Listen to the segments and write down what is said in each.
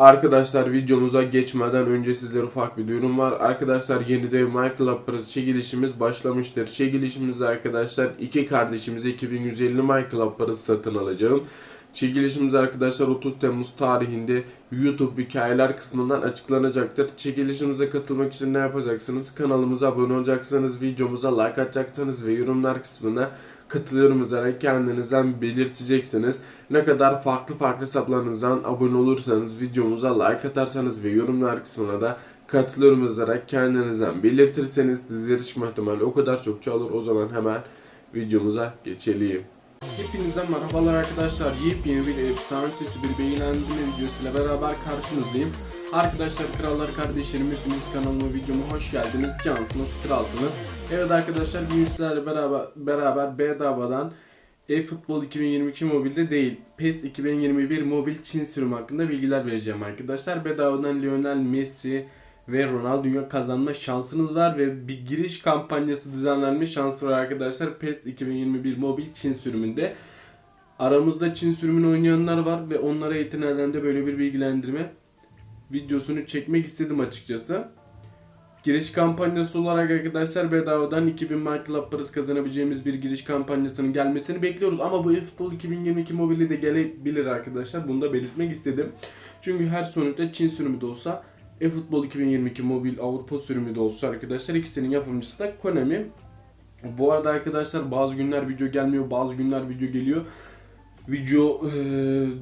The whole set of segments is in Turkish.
Arkadaşlar videomuza geçmeden önce sizlere ufak bir duyurum var. Arkadaşlar yeni dev Minecraft parası çekilişimiz başlamıştır. Çekilişimizde arkadaşlar iki kardeşimize 2150 Minecraft parası satın alacağım. Çekilişimiz arkadaşlar 30 Temmuz tarihinde YouTube hikayeler kısmından açıklanacaktır. Çekilişimize katılmak için ne yapacaksınız? Kanalımıza abone olacaksınız, videomuza like atacaksınız ve yorumlar kısmına katılıyorum yazarak kendinizden belirteceksiniz. Ne kadar farklı farklı hesaplarınızdan abone olursanız, videomuza like atarsanız ve yorumlar kısmına da katılıyorum yazarak kendinizden belirtirseniz sizlere çıkma ihtimali o kadar çok çoğalır. O zaman hemen videomuza geçelim. Hepinize merhabalar arkadaşlar. Yepyeni bir efsane ötesi bir beğenlendirme videosuyla beraber karşınızdayım. Arkadaşlar krallar kardeşlerim hepiniz kanalıma videoma hoş geldiniz. Cansınız, kralsınız. Evet arkadaşlar bugün sizlerle beraber, beraber bedavadan e-futbol 2022 mobilde değil PES 2021 mobil Çin sürümü hakkında bilgiler vereceğim arkadaşlar. Bedavadan Lionel Messi ve Ronaldinho kazanma şansınız var ve bir giriş kampanyası düzenlenme şansı var arkadaşlar PES 2021 mobil Çin sürümünde. Aramızda Çin sürümünü oynayanlar var ve onlara yetinenden de böyle bir bilgilendirme videosunu çekmek istedim açıkçası. Giriş kampanyası olarak arkadaşlar bedavadan 2000 Minecraft parası kazanabileceğimiz bir giriş kampanyasının gelmesini bekliyoruz. Ama bu eFootball 2022 mobili de gelebilir arkadaşlar. Bunu da belirtmek istedim. Çünkü her sonuçta Çin sürümü de olsa eFootball 2022 mobil Avrupa sürümü de olsa arkadaşlar ikisinin yapımcısı da Konami. Bu arada arkadaşlar bazı günler video gelmiyor, bazı günler video geliyor. Video e,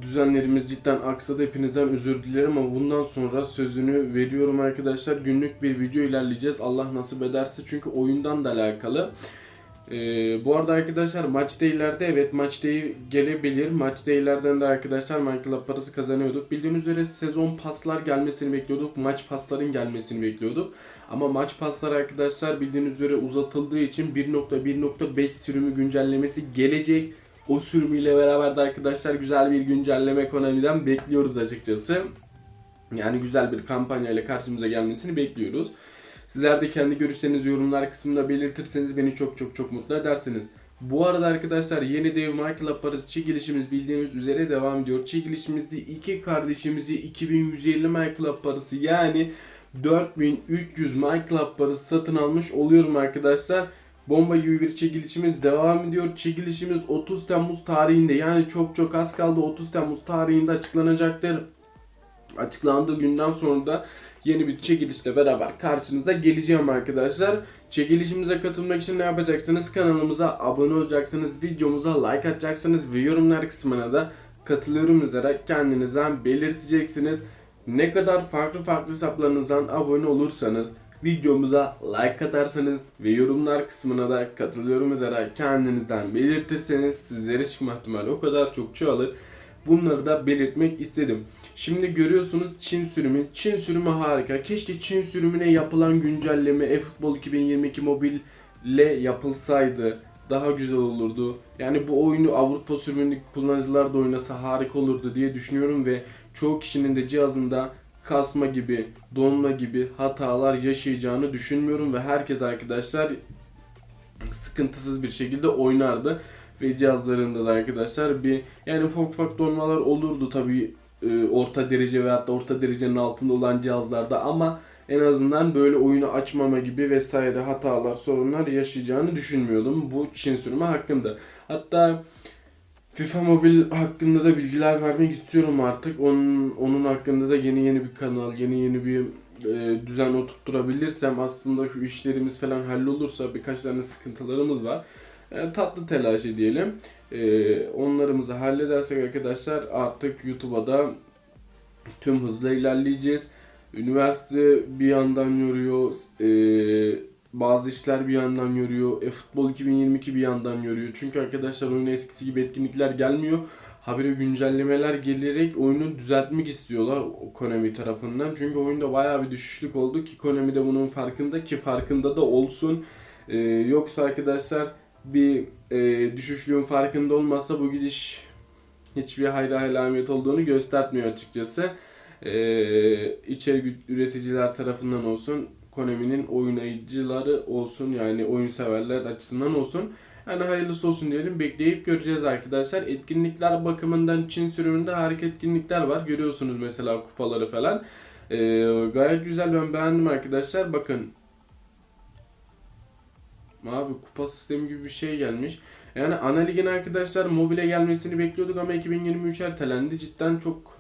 düzenlerimiz cidden aksadı. Hepinizden özür dilerim ama bundan sonra sözünü veriyorum arkadaşlar. Günlük bir video ilerleyeceğiz. Allah nasip ederse çünkü oyundan da alakalı. E, bu arada arkadaşlar maç değillerde evet maç değil gelebilir. Maç değillerden de arkadaşlar Minecraft parası kazanıyorduk. Bildiğiniz üzere sezon paslar gelmesini bekliyorduk. Maç pasların gelmesini bekliyorduk. Ama maç pasları arkadaşlar bildiğiniz üzere uzatıldığı için 1.1.5 sürümü güncellemesi gelecek. O sürümüyle beraber de arkadaşlar güzel bir güncelleme Konami'den bekliyoruz açıkçası. Yani güzel bir kampanya ile karşımıza gelmesini bekliyoruz. Sizler de kendi görüşlerinizi yorumlar kısmında belirtirseniz beni çok çok çok mutlu edersiniz. Bu arada arkadaşlar yeni dev Minecraft parası çekilişimiz bildiğiniz üzere devam ediyor. Çekilişimizde iki kardeşimizi 2150 Minecraft parası yani 4300 Minecraft parası satın almış oluyorum arkadaşlar. Bomba gibi bir çekilişimiz devam ediyor. Çekilişimiz 30 Temmuz tarihinde yani çok çok az kaldı 30 Temmuz tarihinde açıklanacaktır. Açıklandığı günden sonra da yeni bir çekilişle beraber karşınıza geleceğim arkadaşlar. Çekilişimize katılmak için ne yapacaksınız? Kanalımıza abone olacaksınız, videomuza like atacaksınız ve yorumlar kısmına da katılıyorum yazarak kendinizden belirteceksiniz. Ne kadar farklı farklı hesaplarınızdan abone olursanız videomuza like atarsanız ve yorumlar kısmına da katılıyorum yazarak kendinizden belirtirseniz sizlere çıkma ihtimali o kadar çok çoğalır. Bunları da belirtmek istedim. Şimdi görüyorsunuz Çin sürümü. Çin sürümü harika. Keşke Çin sürümüne yapılan güncelleme eFootball 2022 mobil ile yapılsaydı daha güzel olurdu. Yani bu oyunu Avrupa sürümündeki kullanıcılar da oynasa harika olurdu diye düşünüyorum ve çoğu kişinin de cihazında kasma gibi, donma gibi hatalar yaşayacağını düşünmüyorum ve herkes arkadaşlar sıkıntısız bir şekilde oynardı ve cihazlarında da arkadaşlar bir yani ufak ufak donmalar olurdu tabii e, orta derece veyahut da orta derecenin altında olan cihazlarda ama en azından böyle oyunu açmama gibi vesaire hatalar, sorunlar yaşayacağını düşünmüyordum bu Çin sürümü hakkında. Hatta FIFA Mobil hakkında da bilgiler vermek istiyorum artık. Onun, onun hakkında da yeni yeni bir kanal, yeni yeni bir e, düzen oturtturabilirsem aslında şu işlerimiz falan hallolursa birkaç tane sıkıntılarımız var. E, tatlı telaşı diyelim. E, onlarımızı halledersek arkadaşlar artık YouTube'a da tüm hızla ilerleyeceğiz. Üniversite bir yandan yoruyor. E, bazı işler bir yandan yoruyor. E, futbol 2022 bir yandan yoruyor. Çünkü arkadaşlar oyuna eskisi gibi etkinlikler gelmiyor. Habire güncellemeler gelerek oyunu düzeltmek istiyorlar Konami tarafından. Çünkü oyunda bayağı bir düşüşlük oldu ki Konami de bunun farkında ki farkında da olsun. Ee, yoksa arkadaşlar bir e, düşüşlüğün farkında olmazsa bu gidiş hiçbir hayra alamet olduğunu göstermiyor açıkçası. Ee, içerik üreticiler tarafından olsun Konami'nin oynayıcıları olsun yani oyun severler açısından olsun. Hani hayırlısı olsun diyelim. Bekleyip göreceğiz arkadaşlar. Etkinlikler bakımından Çin sürümünde harika etkinlikler var. Görüyorsunuz mesela kupaları falan. Ee, gayet güzel ben beğendim arkadaşlar. Bakın Abi kupa sistemi gibi bir şey gelmiş. Yani ana ligin arkadaşlar mobile gelmesini bekliyorduk ama 2023 ertelendi. Cidden çok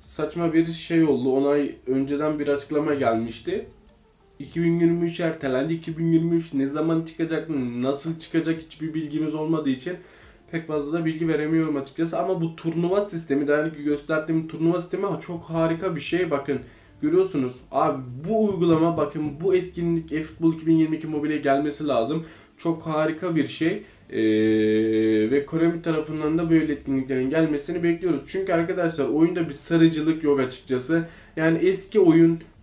saçma bir şey oldu. Onay önceden bir açıklama gelmişti. 2023 ertelendi. 2023 ne zaman çıkacak, nasıl çıkacak hiçbir bilgimiz olmadığı için pek fazla da bilgi veremiyorum açıkçası. Ama bu turnuva sistemi, daha önce gösterdiğim turnuva sistemi çok harika bir şey. Bakın görüyorsunuz. Abi bu uygulama bakın bu etkinlik eFootball 2022 mobile gelmesi lazım. Çok harika bir şey. Ee, ve Konami tarafından da böyle etkinliklerin gelmesini bekliyoruz. Çünkü arkadaşlar oyunda bir sarıcılık yok açıkçası. Yani eski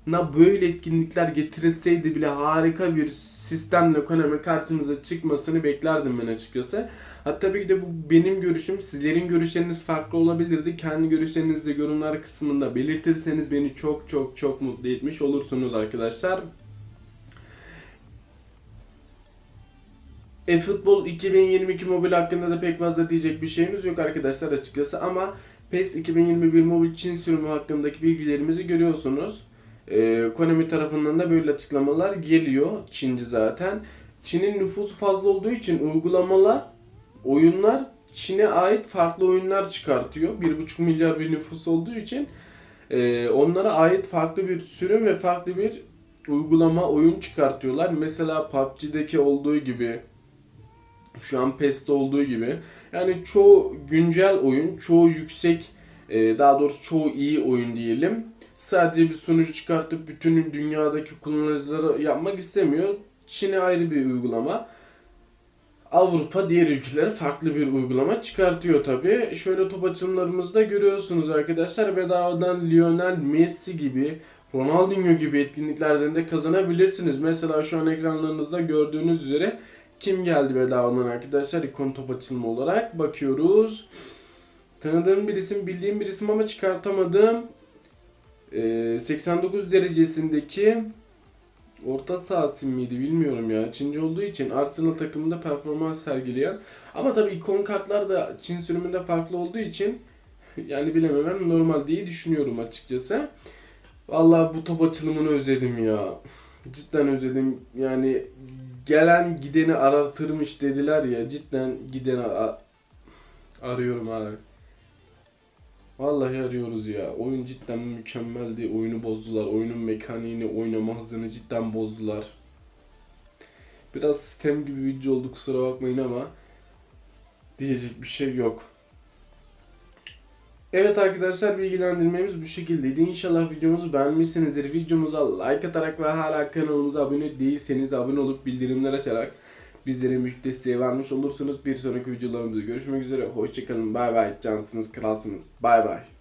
oyuna böyle etkinlikler getirilseydi bile harika bir sistemle Konami karşımıza çıkmasını beklerdim ben açıkçası. Hatta tabii ki de bu benim görüşüm. Sizlerin görüşleriniz farklı olabilirdi. Kendi görüşlerinizi de yorumlar kısmında belirtirseniz beni çok çok çok mutlu etmiş olursunuz arkadaşlar. eFootball 2022 mobil hakkında da pek fazla diyecek bir şeyimiz yok arkadaşlar açıkçası ama PES 2021 mobil Çin sürümü hakkındaki bilgilerimizi görüyorsunuz. Ee, Konami tarafından da böyle açıklamalar geliyor. Çinci zaten. Çin'in nüfusu fazla olduğu için uygulamalar, oyunlar Çin'e ait farklı oyunlar çıkartıyor. 1,5 milyar bir nüfus olduğu için e, onlara ait farklı bir sürüm ve farklı bir uygulama oyun çıkartıyorlar. Mesela PUBG'deki olduğu gibi şu an PES'te olduğu gibi. Yani çoğu güncel oyun, çoğu yüksek, e, daha doğrusu çoğu iyi oyun diyelim. Sadece bir sunucu çıkartıp bütün dünyadaki kullanıcıları yapmak istemiyor. Çin'e ayrı bir uygulama. Avrupa diğer ülkelere farklı bir uygulama çıkartıyor tabi. Şöyle top açılımlarımızda görüyorsunuz arkadaşlar. Bedavadan Lionel Messi gibi Ronaldinho gibi etkinliklerden de kazanabilirsiniz. Mesela şu an ekranlarınızda gördüğünüz üzere kim geldi bedavadan arkadaşlar ikon top açılımı olarak bakıyoruz. Tanıdığım bir isim, bildiğim bir isim ama çıkartamadım. Ee, 89 derecesindeki orta saha isim miydi bilmiyorum ya. Çince olduğu için Arsenal takımında performans sergileyen. Ama tabii ikon kartlar da Çin sürümünde farklı olduğu için yani bilememem normal diye düşünüyorum açıkçası. Vallahi bu top açılımını özledim ya. Cidden özledim. Yani gelen gideni aratırmış dediler ya. Cidden gideni arıyorum abi. Vallahi arıyoruz ya. Oyun cidden mükemmeldi. Oyunu bozdular. Oyunun mekaniğini, oynama hızını cidden bozdular. Biraz sistem gibi video oldu kusura bakmayın ama diyecek bir şey yok. Evet arkadaşlar bilgilendirmemiz bu şekildeydi. İnşallah videomuzu beğenmişsinizdir. Videomuza like atarak ve hala kanalımıza abone değilseniz abone olup bildirimler açarak bizlere desteği vermiş olursunuz. Bir sonraki videolarımızda görüşmek üzere. Hoşçakalın. Bay bay. Cansınız, kralsınız. Bay bay.